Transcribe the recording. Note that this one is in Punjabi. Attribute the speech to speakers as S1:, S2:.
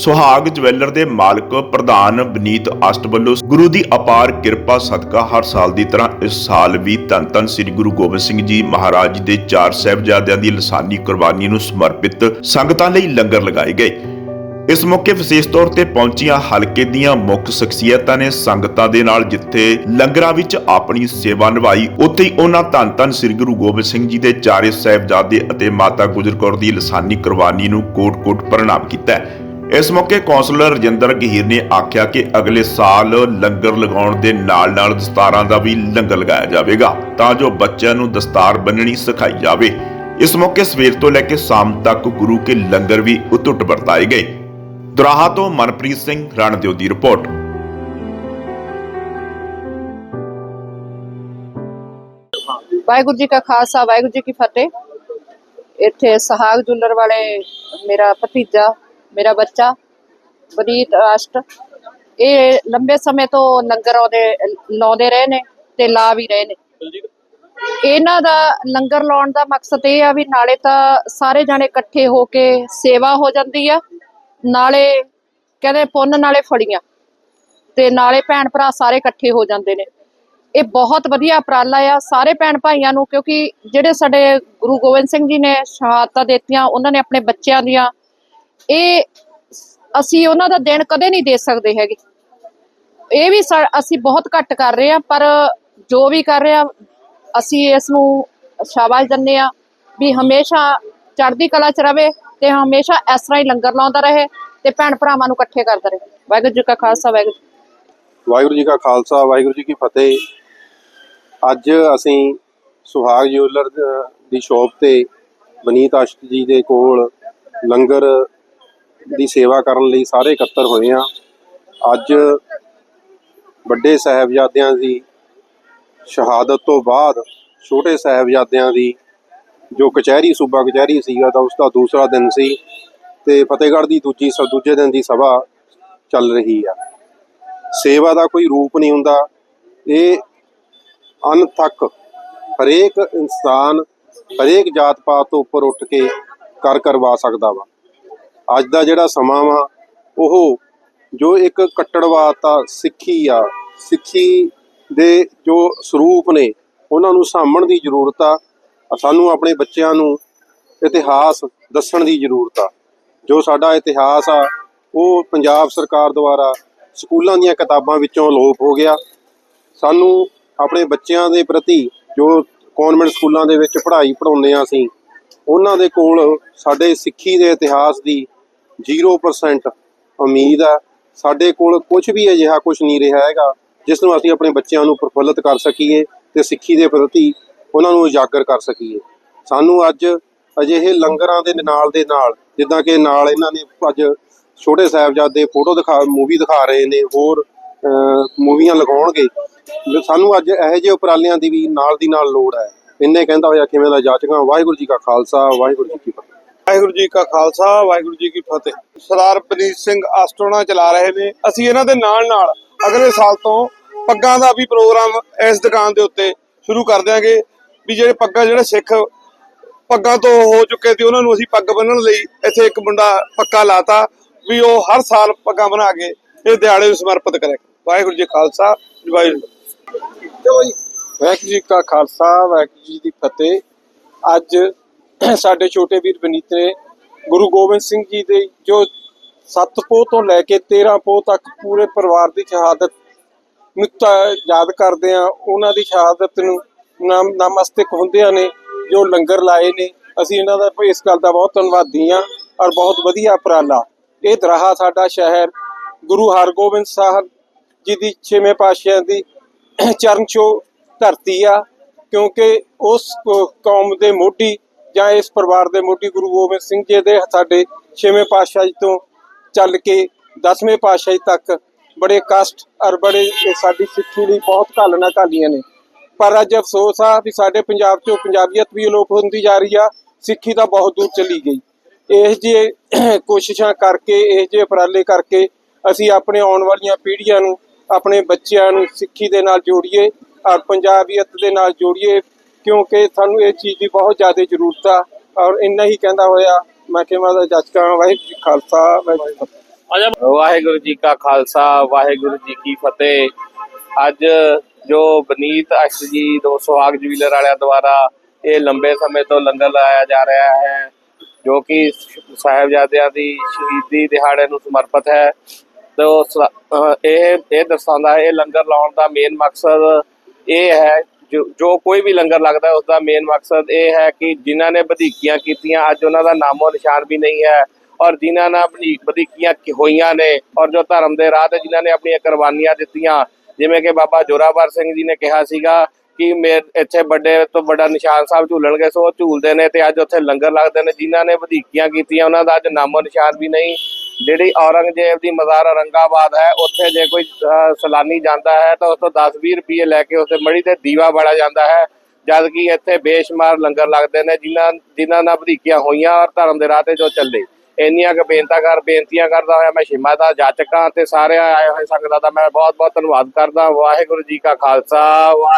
S1: ਸੁਹਾਗ ਜਵੈਲਰ ਦੇ ਮਾਲਕ ਪ੍ਰਧਾਨ ਬਨੀਤ ਅਸ਼ਟ ਵੱਲੋਂ ਗੁਰੂ ਦੀ ਅਪਾਰ ਕਿਰਪਾ ਸਦਕਾ ਹਰ ਸਾਲ ਦੀ ਤਰ੍ਹਾਂ ਇਸ ਸਾਲ ਵੀ ਧੰਨ ਧੰਨ ਸ੍ਰੀ ਗੁਰੂ ਗੋਬਿੰਦ ਸਿੰਘ ਜੀ ਮਹਾਰਾਜ ਦੇ ਚਾਰ ਸਾਹਿਬਜ਼ਾਦਿਆਂ ਦੀ ਲਸਾਨੀ ਕੁਰਬਾਨੀ ਨੂੰ ਸਮਰਪਿਤ ਸੰਗਤਾਂ ਲਈ ਲੰਗਰ ਲਗਾਏ ਗਏ ਇਸ ਮੌਕੇ ਵਿਸ਼ੇਸ਼ ਤੌਰ ਤੇ ਪਹੁੰਚੀਆਂ ਹਲਕੇ ਦੀਆਂ ਮੁੱਖ ਸ਼ਖਸੀਅਤਾਂ ਨੇ ਸੰਗਤਾਂ ਦੇ ਨਾਲ ਜਿੱਥੇ ਲੰਗਰਾਂ ਵਿੱਚ ਆਪਣੀ ਸੇਵਾ ਨਿਭਾਈ, ਉੱਥੇ ਹੀ ਉਹਨਾਂ ਧੰਨ ਧੰਨ ਸ੍ਰੀ ਗੁਰੂ ਗੋਬਿੰਦ ਸਿੰਘ ਜੀ ਦੇ ਚਾਰੇ ਸਾਹਿਬਜ਼ਾਦੇ ਅਤੇ ਮਾਤਾ ਗੁਜਰ ਕੌਰ ਦੀ ਲਸਾਨੀ ਕੁਰਬਾਨੀ ਨੂੰ ਕੋਟ-ਕੋਟ ਪ੍ਰਣਾਮ ਕੀਤਾ ਹੈ। ਇਸ ਮੌਕੇ ਕੌਂਸਲਰ ਰਜਿੰਦਰ ਗਹੀਰ ਨੇ ਆਖਿਆ ਕਿ ਅਗਲੇ ਸਾਲ ਲੰਗਰ ਲਗਾਉਣ ਦੇ ਨਾਲ-ਨਾਲ ਦਸਤਾਰਾਂ ਦਾ ਵੀ ਲੰਗਰ ਲਗਾਇਆ ਜਾਵੇਗਾ, ਤਾਂ ਜੋ ਬੱਚਿਆਂ ਨੂੰ ਦਸਤਾਰ ਬੰਨਣੀ ਸਿਖਾਈ ਜਾਵੇ। ਇਸ ਮੌਕੇ ਸਵੇਰ ਤੋਂ ਲੈ ਕੇ ਸ਼ਾਮ ਤੱਕ ਗੁਰੂ ਕੇ ਲੰਗਰ ਵੀ ਉਤੁੱਟ ਵਰਤਾਏ ਗਏ। ਦੁਰਾਹਾ ਤੋਂ ਮਨਪ੍ਰੀਤ ਸਿੰਘ ਰਣਦਿਓ ਦੀ ਰਿਪੋਰਟ।
S2: ਵਾਹਿਗੁਰੂ ਜੀ ਕਾ ਖਾਲਸਾ, ਵਾਹਿਗੁਰੂ ਜੀ ਕੀ ਫਤਿਹ। ਇੱਥੇ ਸਹਾਗ ਜੁਲਰ ਵਾਲੇ ਮੇਰਾ ਭਤੀਜਾ ਮੇਰਾ ਬੱਚਾ ਬਰੀਤ ਅਸ਼ਟ ਇਹ ਲੰਬੇ ਸਮੇਂ ਤੋਂ ਲੰਗਰ ਉਹਦੇ ਲਾਉਂਦੇ ਰਹੇ ਨੇ ਤੇ ਲਾ ਵੀ ਰਹੇ ਨੇ। ਇਹਨਾਂ ਦਾ ਲੰਗਰ ਲਾਉਣ ਦਾ ਮਕਸਦ ਇਹ ਆ ਵੀ ਨਾਲੇ ਤਾਂ ਸਾਰੇ ਜਾਣੇ ਇਕੱਠੇ ਹੋ ਕੇ ਸੇਵਾ ਹੋ ਜਾਂਦੀ ਆ ਨਾਲੇ ਕਹਿੰਦੇ ਪੁੰਨ ਨਾਲੇ ਫੜੀਆਂ ਤੇ ਨਾਲੇ ਭੈਣ ਭਰਾ ਸਾਰੇ ਇਕੱਠੇ ਹੋ ਜਾਂਦੇ ਨੇ। ਇਹ ਬਹੁਤ ਵਧੀਆ ਉਪਰਾਲਾ ਆ ਸਾਰੇ ਭੈਣ ਭਾਈਆਂ ਨੂੰ ਕਿਉਂਕਿ ਜਿਹੜੇ ਸਾਡੇ ਗੁਰੂ ਗੋਬਿੰਦ ਸਿੰਘ ਜੀ ਨੇ ਸ਼ਹਾਦਤਾਂ ਦਿੱਤੀਆਂ ਉਹਨਾਂ ਨੇ ਆਪਣੇ ਬੱਚਿਆਂ ਦੀਆਂ ਇਹ ਅਸੀਂ ਉਹਨਾਂ ਦਾ ਦਿਨ ਕਦੇ ਨਹੀਂ ਦੇ ਸਕਦੇ ਹੈਗੇ। ਇਹ ਵੀ ਅਸੀਂ ਬਹੁਤ ਘੱਟ ਕਰ ਰਹੇ ਆ ਪਰ ਜੋ ਵੀ ਕਰ ਰਹੇ ਆ ਅਸੀਂ ਇਸ ਨੂੰ ਸ਼ਾਬਾਸ਼ ਦਿੰਦੇ ਆ ਵੀ ਹਮੇਸ਼ਾ ਚੜ੍ਹਦੀ ਕਲਾ ਚ ਰਵੇ ਤੇ ਹਮੇਸ਼ਾ ਇਸ ਤਰ੍ਹਾਂ ਹੀ ਲੰਗਰ ਲਾਉਂਦਾ ਰਹੇ ਤੇ ਭੈਣ ਭਰਾਵਾਂ ਨੂੰ ਇਕੱਠੇ ਕਰਦਾ ਰਹੇ। ਵਾਹਿਗੁਰੂ ਜੀ ਕਾ ਖਾਲਸਾ, ਵਾਹਿਗੁਰੂ ਜੀ
S3: ਵਾਹਿਗੁਰੂ ਜੀ ਕਾ ਖਾਲਸਾ, ਵਾਹਿਗੁਰੂ ਜੀ ਕੀ ਫਤਿਹ। ਅੱਜ ਅਸੀਂ ਸੁਹਾਗ ਜਿਊਲਰ ਦੀ ਸ਼ੋਪ ਤੇ ਬਨੀਤ ਅਸ਼ਟ ਜੀ ਦੇ ਕੋਲ ਲੰਗਰ ਦੀ ਸੇਵਾ ਕਰਨ ਲਈ ਸਾਰੇ ਇਕੱਤਰ ਹੋਏ ਆ ਅੱਜ ਵੱਡੇ ਸਾਹਿਬਜ਼ਾਦਿਆਂ ਦੀ ਸ਼ਹਾਦਤ ਤੋਂ ਬਾਅਦ ਛੋਟੇ ਸਾਹਿਬਜ਼ਾਦਿਆਂ ਦੀ ਜੋ ਕਚਹਿਰੀ, ਸੂਬਾ ਕਚਹਿਰੀ ਸੀਗਾ ਤਾਂ ਉਸ ਦਾ ਦੂਸਰਾ ਦਿਨ ਸੀ ਤੇ ਫਤਿਹਗੜ੍ਹ ਦੀ ਦੂਜੀ ਸ, ਦੂਜੇ ਦਿਨ ਦੀ ਸਭਾ ਚੱਲ ਰਹੀ ਆ। ਸੇਵਾ ਦਾ ਕੋਈ ਰੂਪ ਨਹੀਂ ਹੁੰਦਾ। ਇਹ ਅਨਥਕ ਹਰੇਕ ਇਨਸਾਨ ਹਰੇਕ ਜਾਤ ਪਾਤ ਤੋਂ ਉੱਪਰ ਉੱਠ ਕੇ ਕਰ ਕਰਵਾ ਸਕਦਾ ਵਾ। ਅੱਜ ਦਾ ਜਿਹੜਾ ਸਮਾਂ ਵਾ, ਉਹ ਜੋ ਇੱਕ ਕੱਟੜਵਾਤਾ ਸਿੱਖੀ ਆ, ਸਿੱਖੀ ਦੇ ਜੋ ਸਰੂਪ ਨੇ, ਉਹਨਾਂ ਨੂੰ ਸਾਂਭਣ ਦੀ ਜ਼ਰੂਰਤ ਆ ਸਾਨੂੰ ਆਪਣੇ ਬੱਚਿਆਂ ਨੂੰ ਇਤਿਹਾਸ ਦੱਸਣ ਦੀ ਜ਼ਰੂਰਤ ਆ। ਜੋ ਸਾਡਾ ਇਤਿਹਾਸ ਆ, ਉਹ ਪੰਜਾਬ ਸਰਕਾਰ ਦੁਆਰਾ ਸਕੂਲਾਂ ਦੀਆਂ ਕਿਤਾਬਾਂ ਵਿੱਚੋਂ ਅਲੋਪ ਹੋ ਗਿਆ। ਸਾਨੂੰ ਆਪਣੇ ਬੱਚਿਆਂ ਦੇ ਪ੍ਰਤੀ ਜੋ ਕਨਵੈਂਟ ਸਕੂਲਾਂ ਦੇ ਵਿੱਚ ਪੜ੍ਹਾਈ ਪੜਾਉਂਦੇ ਆ ਅਸੀਂ, ਉਹਨਾਂ ਦੇ ਕੋਲ ਸਾਡੇ ਸਿੱਖੀ ਦੇ ਇਤਿਹਾਸ ਦੀ 0% ਉਮੀਦ ਆ ਸਾਡੇ ਕੋਲ ਕੁਝ ਵੀ ਅਜਿਹਾ ਕੁਝ ਨਹੀਂ ਰਿਹਾ ਹੈਗਾ, ਜਿਸ ਨੂੰ ਅਸੀਂ ਆਪਣੇ ਬੱਚਿਆਂ ਨੂੰ ਪ੍ਰਫੁੱਲਤ ਕਰ ਸਕੀਏ ਤੇ ਸਿੱਖੀ ਦੇ ਪ੍ਰਤੀ ਉਹਨਾਂ ਨੂੰ ਉਜਾਗਰ ਕਰ ਸਕੀਏ। ਸਾਨੂੰ ਅੱਜ ਅਜਿਹੇ ਲੰਗਰਾਂ ਦੇ ਨਾਲ ਦੇ ਨਾਲ, ਜਿੱਦਾਂ ਕਿ ਨਾਲ ਇਹਨਾਂ ਨੇ ਅੱਜ ਛੋਟੇ ਸਾਹਿਬਜ਼ਾਦੇ ਫੋਟੋ ਦਿਖਾ, ਮੂਵੀ ਦਿਖਾ ਰਹੇ ਨੇ, ਹੋਰ ਮੂਵੀਆਂ ਲਗਾਉਣਗੇ। ਸਾਨੂੰ ਅੱਜ ਇਹੋ ਜਿਹੇ ਉਪਰਾਲਿਆਂ ਦੀ ਵੀ ਨਾਲ ਦੀ ਨਾਲ ਲੋੜ ਹੈ। ਇੰਨੇ ਕਹਿੰਦਾ ਹੋਇਆ ਕਿਵੇਂ ਦਾ ਜਾਚਕਾਂ ਵਾਹਿਗੁਰੂ ਜੀ ਕਾ ਖਾਲਸਾ, ਵਾਹਿਗੁਰੂ ਜੀ ਕੀ ਫਤਿਹ।
S4: ਵਾਹਿਗੁਰੂ ਜੀ ਕਾ ਖਾਲਸਾ, ਵਾਹਿਗੁਰੂ ਜੀ ਕੀ ਫਤਿਹ। ਸਰਦਾਰ ਪਨੀਤ ਸਿੰਘ ਆਸਟੋਨਾ ਚਲਾ ਰਹੇ ਨੇ। ਅਸੀਂ ਇਹਨਾਂ ਦੇ ਨਾਲ ਨਾਲ ਅਗਲੇ ਸਾਲ ਤੋਂ ਪੱਗਾਂ ਦਾ ਵੀ ਪ੍ਰੋਗਰਾਮ ਇਸ ਦੁਕਾਨ ਦੇ ਉੱਤੇ ਸ਼ੁਰੂ ਕਰ ਦਿਆਂਗੇ। ਵੀ ਜਿਹੜੇ ਪੱਗਾਂ, ਜਿਹੜੇ ਸਿੱਖ ਪੱਗਾਂ ਤੋਂ ਹੋ ਚੁੱਕੇ ਸੀ, ਉਹਨਾਂ ਨੂੰ ਅਸੀਂ ਪੱਗ ਬੰਨਣ ਲਈ ਇੱਥੇ ਇੱਕ ਮੁੰਡਾ ਪੱਕਾ ਲਾਤਾ। ਵੀ ਉਹ ਹਰ ਸਾਲ ਪੱਗਾਂ ਬਣਾ ਕੇ ਇਹ ਦਿਹਾੜੇ ਨੂੰ ਸਮਰਪਿਤ ਕਰੇ। ਵਾਹਿਗੁਰੂ ਜੀ ਖਾਲਸਾ, ਵਾਹਿਗੁਰੂ
S5: ਵਾਹਿਗੁਰੂ ਜੀ ਕਾ ਖਾਲਸਾ, ਵਾਹਿਗੁਰੂ ਜੀ ਦੀ ਫਤਿਹ। ਅੱਜ ਸਾਡੇ ਛੋਟੇ ਵੀਰ ਬਨੀਤ ਨੇ, ਗੁਰੂ ਗੋਬਿੰਦ ਸਿੰਘ ਜੀ ਦੇ ਜੋ 7 ਪੋਹ ਤੋਂ ਲੈ ਕੇ 13 ਪੋਹ ਤੱਕ ਪੂਰੇ ਪਰਿਵਾਰ ਦੀ ਸ਼ਹਾਦਤ ਨੂੰ ਯਾਦ ਕਰਦੇ ਆ ਉਹਨਾਂ ਦੀ ਸ਼ਹਾਦਤ ਨੂੰ ਨਾਮ, ਨਮਸਤਕ ਹੁੰਦਿਆਂ ਨੇ ਜੋ ਲੰਗਰ ਲਾਏ ਨੇ, ਅਸੀਂ ਇਹਨਾਂ ਦਾ ਇਸ ਗੱਲ ਦਾ ਬਹੁਤ ਧੰਨਵਾਦੀ ਆ ਔਰ ਬਹੁਤ ਵਧੀਆ ਉਪਰਾਲਾ। ਇਹ ਦਰਾਹਾ ਸਾਡਾ ਸ਼ਹਿਰ ਗੁਰੂ ਹਰਗੋਬਿੰਦ ਸਾਹਿਬ ਜੀ ਦੀ ਛੇਵੇਂ ਪਾਤਸ਼ਾਹ ਦੀ ਚਰਨ ਛੋਹ ਧਰਤੀ ਆ, ਕਿਉਂਕਿ ਉਸ ਕੌਮ ਦੇ ਮੋਢੀ ਜਾਂ ਇਸ ਪਰਿਵਾਰ ਦੇ ਮੋਢੀ ਗੁਰੂ ਗੋਬਿੰਦ ਸਿੰਘ ਜੀ ਦੇ ਸਾਡੇ ਛੇਵੇਂ ਪਾਤਸ਼ਾਹ ਜੀ ਤੋਂ ਚੱਲ ਕੇ ਦਸਵੇਂ ਪਾਤਸ਼ਾਹ ਜੀ ਤੱਕ ਬੜੇ ਕਸ਼ਟ ਔਰ ਬੜੇ ਸਾਡੀ ਸਿੱਖੀ ਲਈ ਬਹੁਤ ਘਾਲਣਾ ਘਾਲੀਆਂ ਨੇ। ਪਰ ਅੱਜ ਅਫਸੋਸ ਆ ਵੀ ਸਾਡੇ ਪੰਜਾਬ ਚੋਂ ਪੰਜਾਬੀਅਤ ਵੀ ਅਲੋਪ ਹੁੰਦੀ ਜਾ ਰਹੀ ਆ, ਸਿੱਖੀ ਤਾਂ ਬਹੁਤ ਦੂਰ ਚਲੀ ਗਈ। ਇਹ ਜੇ ਕੋਸ਼ਿਸ਼ਾਂ ਕਰਕੇ, ਇਹ ਜੇ ਉਪਰਾਲੇ ਕਰਕੇ ਅਸੀਂ ਆਪਣੇ ਆਉਣ ਵਾਲੀਆਂ ਪੀੜ੍ਹੀਆਂ ਨੂੰ, ਆਪਣੇ ਬੱਚਿਆਂ ਨੂੰ ਸਿੱਖੀ ਦੇ ਨਾਲ ਜੋੜੀਏ ਔਰ ਪੰਜਾਬੀਅਤ ਦੇ ਨਾਲ ਜੋੜੀਏ। ਕਿਉਂਕਿ ਸਾਨੂੰ ਇਹ ਚੀਜ਼ ਦੀ ਬਹੁਤ ਜ਼ਿਆਦਾ ਜ਼ਰੂਰਤ ਆ ਔਰ ਇੰਨਾ ਹੀ ਕਹਿੰਦਾ ਹੋਇਆ ਮੈਂ ਕਿਹਾ ਦਾ ਜੱਜਕਾਂ ਵਾਹਿਗੁਰੂ ਜੀ ਕਾ ਖਾਲਸਾ ਵਾਹਿਗੁਰੂ ਜੀ ਕੀ ਫਤਿਹ।
S6: ਵਾਹਿਗੁਰੂ ਜੀ ਕਾ ਖਾਲਸਾ ਵਾਹਿਗੁਰੂ ਜੀ ਕੀ ਫਤਿਹ। ਅੱਜ ਜੋ ਬਨੀਤ ਅਸ਼ ਜੀ ਦੋ ਸੁਹਾਗ ਜਵੀਲਰ ਵਾਲਿਆਂ ਦੁਆਰਾ ਇਹ ਲੰਬੇ ਸਮੇਂ ਤੋਂ ਲੰਗਰ ਲਾਇਆ ਜਾ ਰਿਹਾ ਹੈ ਜੋ ਕਿ ਸਾਹਿਬਜ਼ਾਦਿਆਂ ਦੀ ਸ਼ਹੀਦੀ ਦਿਹਾੜੇ ਨੂੰ ਸਮਰਪਿਤ ਹੈ। ਤੇ ਇਹ ਇਹ ਦਰਸਾਉਂਦਾ ਹੈ ਇਹ ਲੰਗਰ ਲਾਉਣ ਦਾ ਮੇਨ ਮਕਸਦ ਇਹ ਹੈ ਜੋ ਜੋ ਕੋਈ ਵੀ ਲੰਗਰ ਲੱਗਦਾ ਹੈ ਉਸ ਦਾ ਮੇਨ ਮਕਸਦ ਇਹ ਹੈ ਕਿ ਜਿਨ੍ਹਾਂ ਨੇ ਵਧੀਕੀਆਂ ਕੀਤੀਆਂ, ਅੱਜ ਉਹਨਾਂ ਦਾ ਨਾਮੋ ਨਿਸ਼ਾਨ ਵੀ ਨਹੀਂ ਹੈ ਔਰ ਜਿਨ੍ਹਾਂ ਨਾਲ ਵਧੀ- ਵਧੀਕੀਆਂ ਹੋਈਆਂ ਨੇ ਔਰ ਜੋ ਧਰਮ ਦੇ ਰਾਹ ਤੇ ਜਿਨ੍ਹਾਂ ਨੇ ਆਪਣੀਆਂ ਕੁਰਬਾਨੀਆਂ ਦਿੱਤੀਆਂ, ਜਿਵੇਂ ਕਿ ਬਾਬਾ ਜੋਰਾਵਰ ਸਿੰਘ ਜੀ ਨੇ ਕਿਹਾ ਸੀਗਾ ਕਿ ਮੇ ਇੱਥੇ ਵੱਡੇ ਤੋਂ ਵੱਡਾ ਨਿਸ਼ਾਨ ਸਾਹਿਬ ਝੂਲਣਗੇ, ਸੋ ਝੂਲਦੇ ਨੇ ਤੇ ਅੱਜ ਉੱਥੇ ਲੰਗਰ ਲੱਗਦੇ ਨੇ, ਜਿਨ੍ਹਾਂ ਨੇ ਵਧੀਕੀਆਂ ਕੀਤੀਆਂ, ਉਹਨਾਂ ਦਾ ਅੱਜ ਨਾਮੋ ਨਿਸ਼ਾਨ ਵੀ ਨਹੀਂ ਜਿਹੜੀ ਔਰੰਗਜ਼ੇਬ ਦੀ ਮਜ਼ਾਰ ਔਰੰਗਾਬਾਦ ਹੈ ਉੱਥੇ ਜੇ ਕੋਈ ਅਹ, ਸੈਲਾਨੀ ਜਾਂਦਾ ਹੈ ਤਾਂ ਉਸ ਤੋਂ 10-20 ਰੁਪਏ ਲੈ ਕੇ ਉਸੇ ਮੜੀ ਤੇ ਦੀਵਾ ਬਾਲਿਆ ਜਾਂਦਾ ਹੈ। ਜਦ ਕਿ ਇੱਥੇ ਬੇਸ਼ੁਮਾਰ ਲੰਗਰ ਲੱਗਦੇ ਨੇ ਜਿਨ੍ਹਾਂ ਜਿਨ੍ਹਾਂ ਨਾਲ ਵਧੀਕੀਆਂ ਹੋਈਆਂ ਔਰ ਧਰਮ ਦੇ ਰਾਹ ਤੇ ਜੋ ਚੱਲੇ। ਇੰਨੀਆਂ ਕੁ ਬੇਨਤਾਂ ਕਰ ਬੇਨਤੀਆਂ ਕਰਦਾ ਹੋਇਆ ਮੈਂ ਸ਼ਿਮਾ ਦਾ ਜਾਚਕਾਂ ਤੇ ਸਾਰੇ ਆਏ ਹੋਏ ਸੰਗਤਾਂ ਦਾ ਮੈਂ ਬਹੁਤ ਬਹੁਤ ਧੰਨਵਾਦ ਕਰਦਾ। ਵਾਹਿਗੁਰੂ ਜੀ ਕਾ ਖਾਲਸਾ ਵਾਹਿ